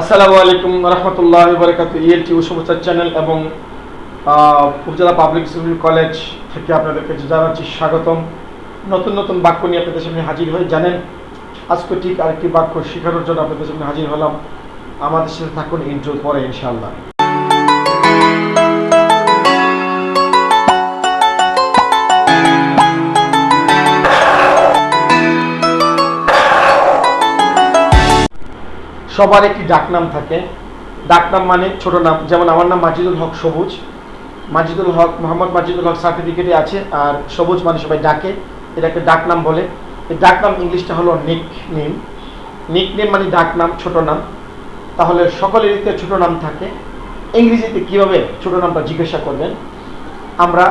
আসসালামু আলাইকুম রহমতুল্লাহ বরকাত ইএলটি উসবচার চ্যানেল এবং উপজেলা পাবলিক স্কুল কলেজ থেকে আপনাদেরকে জানাচ্ছি স্বাগতম। নতুন নতুন বাক্য নিয়ে আপনাদের সামনে হাজির হয়ে জানেন, আজকে ঠিক আরেকটি বাক্য শেখানোর জন্য আপনাদের সামনে হাজির হলাম। আমাদের সাথে থাকুন ইন্ট্রো পরে ইনশাআল্লাহ। সবার একটি ডাকনাম থাকে। ডাকনাম মানে ছোট নাম, যেমন আমার নাম মাজিদুল হক সবুজ। মাজিদুল হক, মোহাম্মদ মাজিদুল হক সার্টিফিকেটে আছে, আর সবুজ মানে সবাই ডাকে। এটাকে ডাকনাম বলে। এই ডাকনাম ইংলিশটা হলো নিক নেম নিক নেম মানে ডাকনাম, ছোট নাম। তাহলে সকলেরই তো ছোট নাম থাকে। ইংরেজিতে কীভাবে ছোট নামটা জিজ্ঞাসা করবেন? আমরা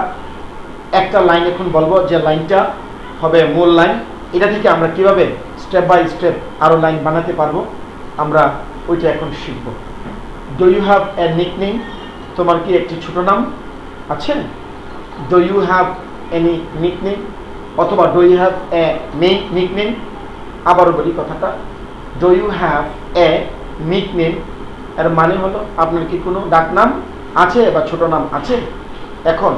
একটা লাইন এখন বলব, যে লাইনটা হবে মূল লাইন। এটা থেকে আমরা কীভাবে স্টেপ বাই স্টেপ আরও লাইন বানাতে পারব? আমরা ওইটা এখন শিখব। ডু ইউ হ্যাভ এ নিক নিকনেম তোমার কি একটি ছোট নাম আছে? Do you have any nickname অথবা do you have a name nickname আবারও বলি কথাটা। Do you have a nickname এর মানে হলো আপনার কি কোনো ডাকনাম আছে বা ছোট নাম আছে? এখন,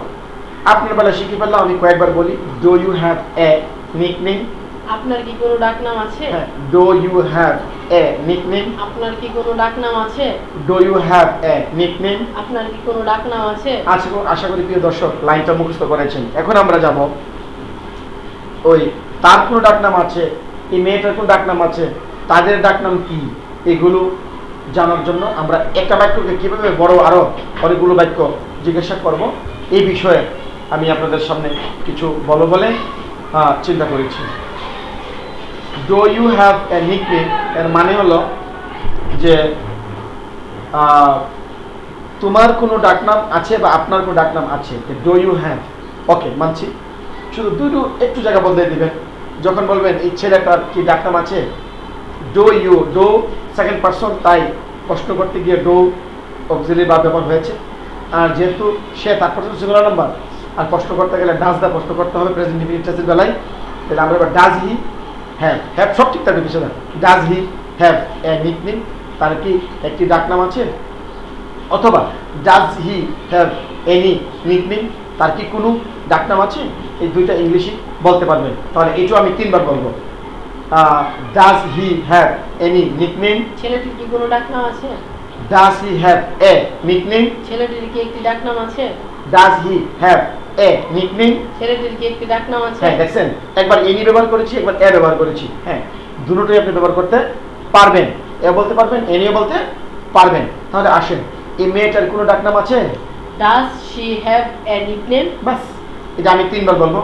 আপনার বেলা শিখে ফেললাম, আমি কয়েকবার বলি do you have a nickname আপনার কি কোনো ডাকনাম আছে? Do you have a nickname আপনার কি কোনো ডাকনাম আছে? Do you have a nickname আপনার কি কোনো ডাকনাম আছে? করি আশা করি প্রিয় দর্শক লাইনটা মুখস্থ করেছেন। এখন আমরা যাব ওই তার কোনো ডাকনাম আছে এই মেয়েটার কোনো ডাকনাম আছে তাদের ডাকনাম কি? এগুলো জানার জন্য আমরা একটা বাক্যকে কীভাবে বড় আরও অনেকগুলো বাক্য জিজ্ঞাসা করব এই বিষয়ে আমি আপনাদের সামনে কিছু বলো বলে আহ, চিন্তা করেছি। Do you have a nickname এর মানে হলো যে তোমার কোনো ডাকনাম আছে বা আপনার কোনো ডাকনাম আছে? ডো ইউ হ্যাভ ওকে মানছি। শুধু দুটো একটু জায়গা বদলে দিবেন। যখন বলবেন, এই ছেলেটার কি ডাকনাম আছে? Do you do second person তাই প্রশ্ন করতে গিয়ে ডো অক্সিলি বা ব্যবহার হয়েছে। আর যেহেতু সে তার পার্সন সিঙ্গুলার নাম্বার, আর প্রশ্ন করতে গেলে ডাস দা প্রশ্ন করতে হবে। প্রেজেন্ট বেলায় তাহলে আমরা এবার ডাজ হি হ্যাভ হ্যাভ সব ঠিক থাকবে পিছনে। Does he have a nickname তার কি একটি ডাকনাম আছে? অথবা does he have any nickname তার কি কোনো ডাকনাম আছে? এই দুইটা ইংলিশই বলতে পারবেন। তাহলে এইটাও আমি তিনবার বলব। Does he have any nickname ছেলেটির কি কোনো ডাকনাম আছে? Does he have a nickname ছেলেটির কি একটি ডাকনাম আছে? Does he have a nickname ছেলেটির কি একটি ডাকনাম আছে। হ্যাঁ দেখছেন? একবার এনি ব্যবহার করেছি একবার এ ব্যবহার করেছি। হ্যাঁ দুটোই আপনি ব্যবহার করতে পারবেন। এ বলতে পারবেন এনিও বলতে পারবেন। তাহলে আসেন। এই মেয়েটার কোনো ডাকনাম আছে? Does she have a nickname বাস এটা আমি তিনবার বলব।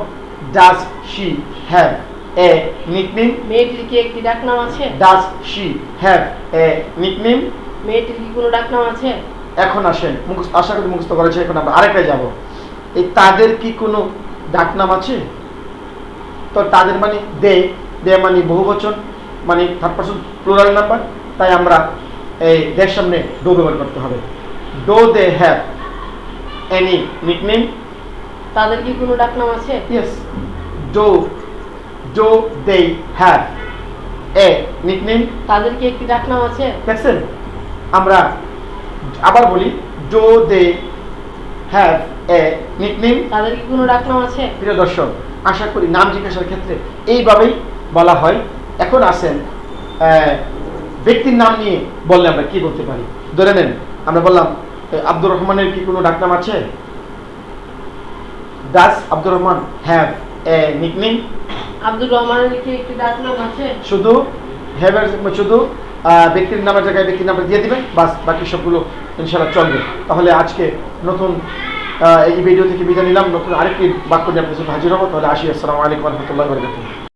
Does she have a nickname মেয়েটির কি একটি ডাকনাম আছে। Does she have a nickname মেয়েটির কি কোনো ডাকনাম আছে? এখন আসেন। মুখস্থ আশা করি মুখস্থ করেছে এখন আমরা আরেকটায় যাব। এই তাদের কি কোনো ডাকনাম আছে? তো তাদের মানে দে দে মানে বহুবচন মানে থার্ড পার্সন প্লুরাল নাম্বার তাই আমরা এই দের সামনে ডো ব্যবহার করতে হবে। Do they have any nickname. তাদের কি কোনো ডাকনাম আছে? Yes. Do do they have a nickname? তাদের কি একটি ডাকনাম আছে? দেখছেন? আমরা আবার বলি do they have a nickname? তাদের কি কোনো ডাকনাম আছে? প্রিয় দর্শক আশা করি নাম জিজ্ঞাসার ক্ষেত্রে এইভাবেই বলা হয়। এখন আসেন ব্যক্তির নাম নিয়ে বললে আমরা কি বলতে পারি? ধরে নেন আমরা বললাম আব্দুর রহমানের কি কোনো ডাকনাম আছে? Does Abdur Rahman have a nickname Abdur রহমানের কি একটি ডাকনাম আছে? শুধু হ্যাভের শুধু ব্যক্তির নামের জায়গায় ব্যক্তির নামটা দিয়ে দিবেন, বাস বাকি সবগুলো ইনশাল্লাহ চলবে। তাহলে আজকে নতুন এই ভিডিও থেকে বিদায় নিলাম। নতুন আরেকটি বাক্য নিয়ে আপনার জন্য হাজির হব। তাহলে আসি। আসসালামু আলাইকুম রহমতুল্লাহ বরকাতুহ।